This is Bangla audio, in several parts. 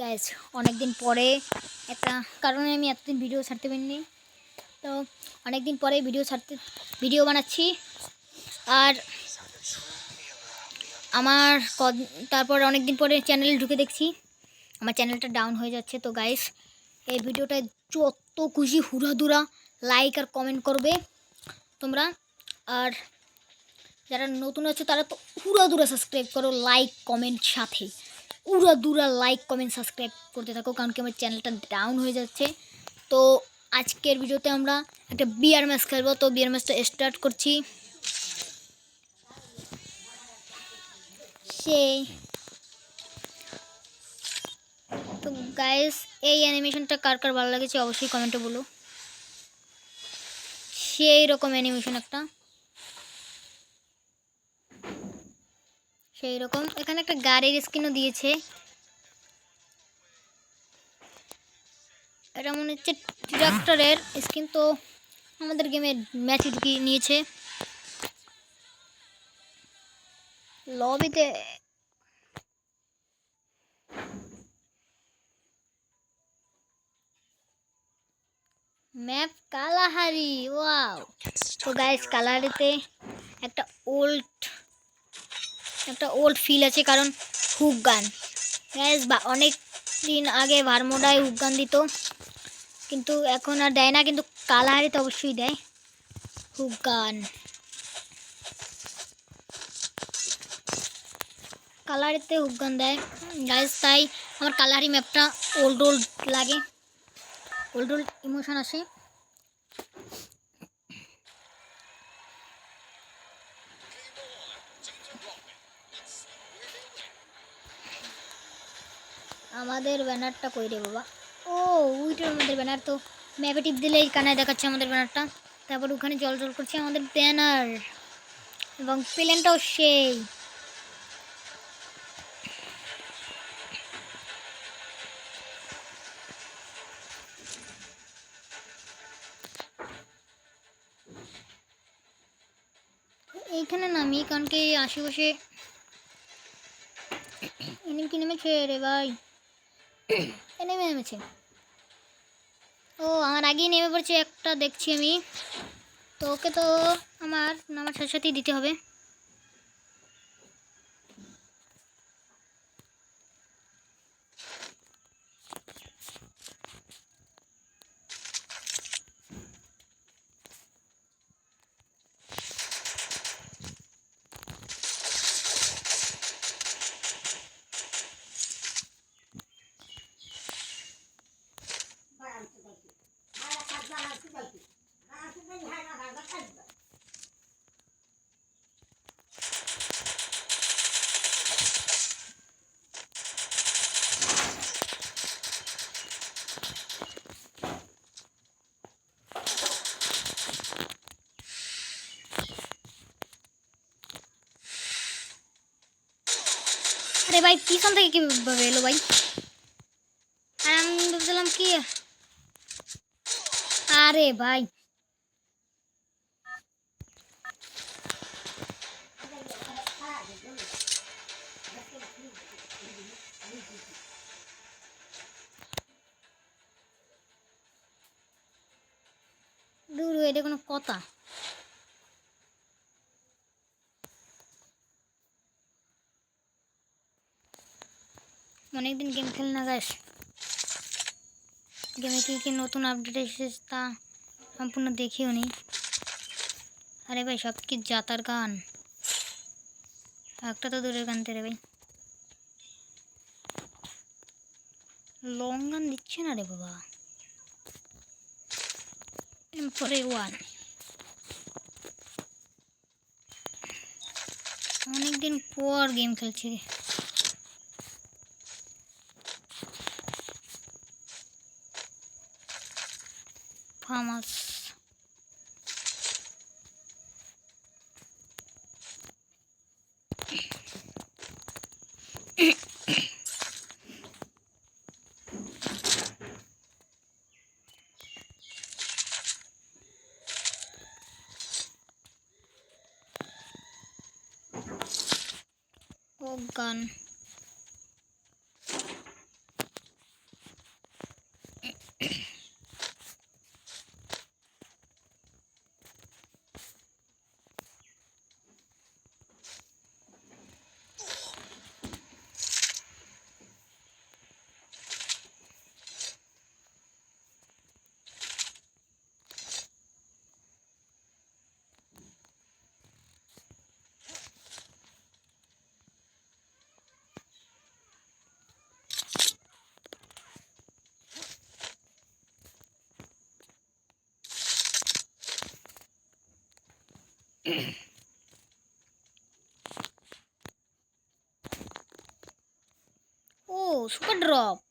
গ্যাস অনেক দিন পরে একটা কারণে আমি এতদিন ভিডিও ছাড়তে পারিনি। তো অনেক দিন পরে ভিডিও ছাড়তে ভিডিও বানাচ্ছি। আর আমার তারপর অনেক দিন পরে চ্যানেলে ঢুকে দেখছি। আমার চ্যানেলটা ডাউন হয়ে যাচ্ছে। তো গাইস এই ভিডিওটায় যত খুশি হুড়াধুরা লাইক আর কমেন্ট করবে তোমরা। আর যারা নতুন আছো, তারা তো উড়াদুরা সাবস্ক্রাইব করো লাইক কমেন্ট সাথে। উড়াদুরা লাইক কমেন্ট সাবস্ক্রাইব করতে থাকো, কারণ কি আমার চ্যানেলটা ডাউন হয়ে যাচ্ছে। তো আজকের ভিডিওতে আমরা একটা বিয়ার ম্যাচ খেলব। তো বিয়ার ম্যাচটা স্টার্ট করছি। সেই তো গাইস এই অ্যানিমেশনটা কার কার ভালো লেগেছে অবশ্যই কমেন্টে বলো। সেই রকম অ্যানিমেশন একটা। সেই রকম এখানে একটা গাড়ির স্কিনও দিয়েছে। এটা মনে হচ্ছে ট্রাক্টরের স্কিন তো আমাদের গেমে ম্যাচে ঢুকিয়ে নিয়েছে। লবিতে ম্যাপ কালাহারি, ওয়াও। তো গাইস কালাহারিতে একটা ওল্ড একটা ওল্ড ফিল আছে, কারণ হুক গান গ্যাস বা অনেক দিন আগে ভারমোডায় হুক গান দিত। কিন্তু এখন আর দেয় না, কিন্তু কালাহারিতে অবশ্যই দেয়। হুক গান কালারিতে হুক গান দেয়। গাইস তাই আমার কালারি ম্যাপটা ওল্ড ওল্ড লাগে। ওল্ড ওল্ড ইমোশন আসে। আমাদের ব্যানারটা কই রে বাবা? ও উইটার আমাদের ব্যানার তো। ম্যাপে টিপ দিলে এই কানায় দেখাচ্ছে আমাদের ব্যানারটা। তারপর ওখানে জল জল করছে আমাদের ব্যানার। এবং প্লেনটাও সেই। এইখানে নামি, কারণ কি আশেপাশে এনিম কি নেমেছে রে ভাই? এনেমে নেমেছে। ও, আমার আগেই নেমে পড়ছে, একটা দেখছি আমি। তো ওকে তো আমার নামার সাথে সাথেই দিতে হবে। আরে ভাই, পিছন থেকে কীভাবে এলো ভাই? আমি ভেবেছিলাম কি? আরে ভাই। দূর এটা কোনো কথা। অনেকদিন গেম খেল না গাছ গেমে কী কী নতুন আপডেট এসেছে তা সম্পূর্ণ দেখিও নি। আরে ভাই, সব কি জাতার গান? একটা তো দূরের গান রে ভাই। লং গান দিচ্ছে না রে বাবা। ওয়ান অনেকদিন পর গেম খেলছি রে। ফার্মাস ও গান ஓ சூப்பர் ட்ராப்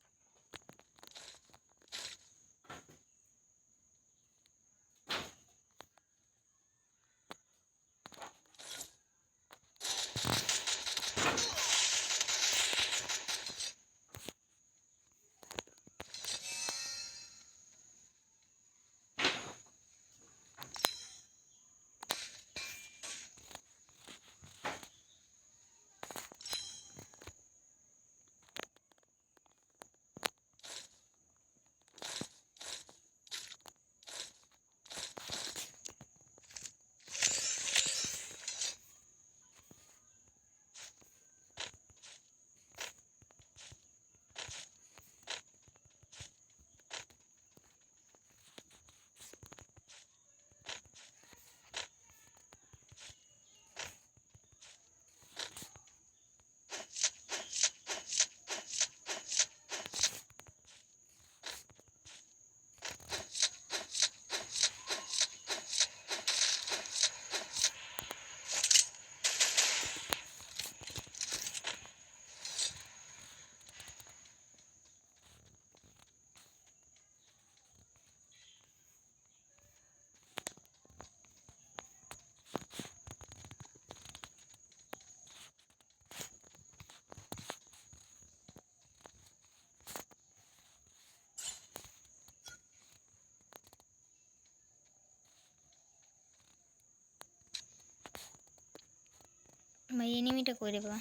ভাই এনিমিটা করে বা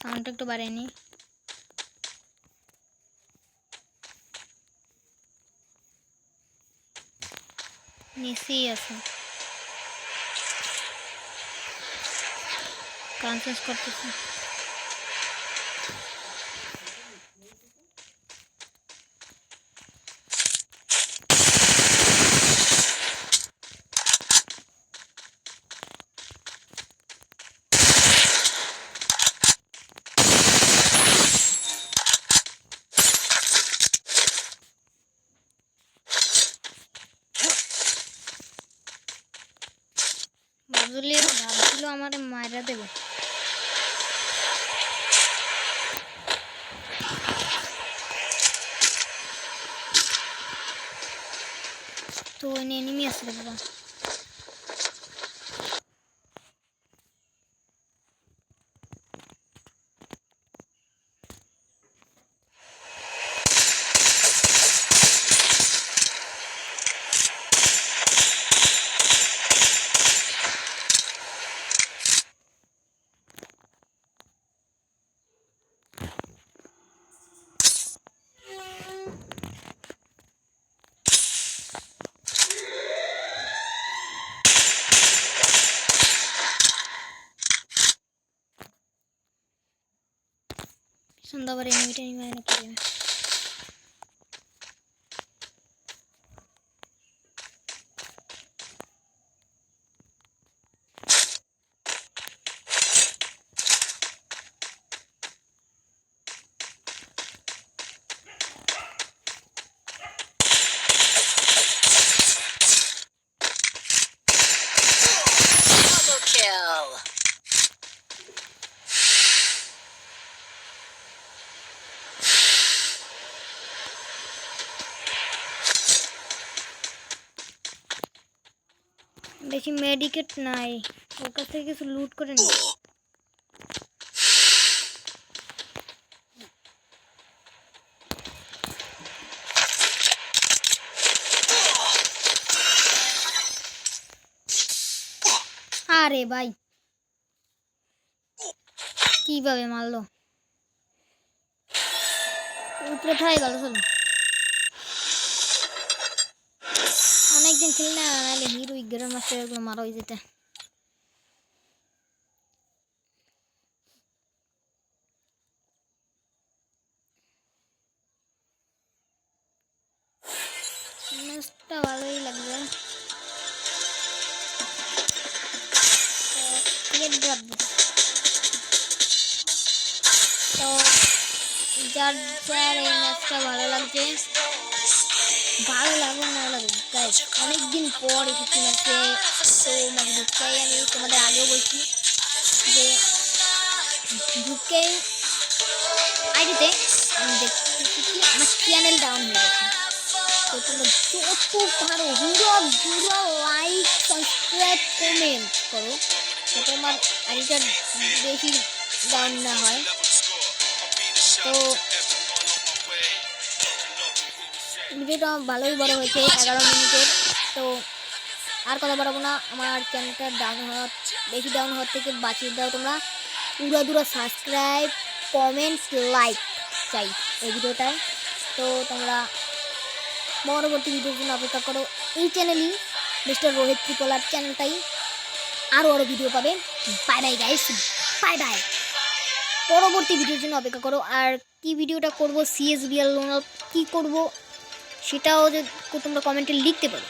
সাউন্ডটা একটু বাড়ায়নি। নিচেই আছে। চেঞ্জ করতেছে। আমার মায়েরা দেবে তো এনিমি thank you. kill. বেশি মেডিকেট নাই। ওর কাছ থেকে কিছু লুট করে নি। আরে ভাই, কীভাবে মারলো? উপরে থাই গেল চলো অনেকদিন খেলি না নাহলে হিরো গ্রাম মাস্টার এগুলো মারা হয়ে যেতে ম্যাচটা ভালোই লাগবে টিকিট ড্রপ যার যার এই ম্যাচটা ভালো লাগছে ভালো লাগুক না লাগুক গাইস অনেকদিন পর এসেছি ম্যাচে তো ম্যাচে ঢুকতেই আমি তোমাদের আগেও বলছি যে ঢুকে আইডিতে আমি দেখতেছি কি আমার চ্যানেল ডাউন হয়ে গেছে। তো তোমরা যত পারো পুরো পুরো লাইক সাবস্ক্রাইব কমেন্ট করো, যাতে আমার আইডিটা বেশি ডাউন না হয়। তো ভিডিওটা ভালোই বড় হয়েছে, এগারো মিনিটের। তো আর কথা বাড়াবো না, আমার চ্যানেলটা ডাউন হওয়ার, বেশি ডাউন হওয়ার থেকে বাঁচিয়ে দাও তোমরা। পুরো দূরা সাবস্ক্রাইব কমেন্টস লাইক চাই এই ভিডিওটায় তো তোমরা পরবর্তী ভিডিওর জন্য অপেক্ষা করো। এই চ্যানেলই মিস্টার রোহিত ত্রিপলার চ্যানেলটাই আরও আরও ভিডিও পাবে। Bye bye guys bye bye পরবর্তী ভিডিওর জন্য অপেক্ষা করো। আর কি ভিডিওটা করব সিএসবিএল লোন কী করব সেটাও তোমরা কমেন্টে লিখতে পারো।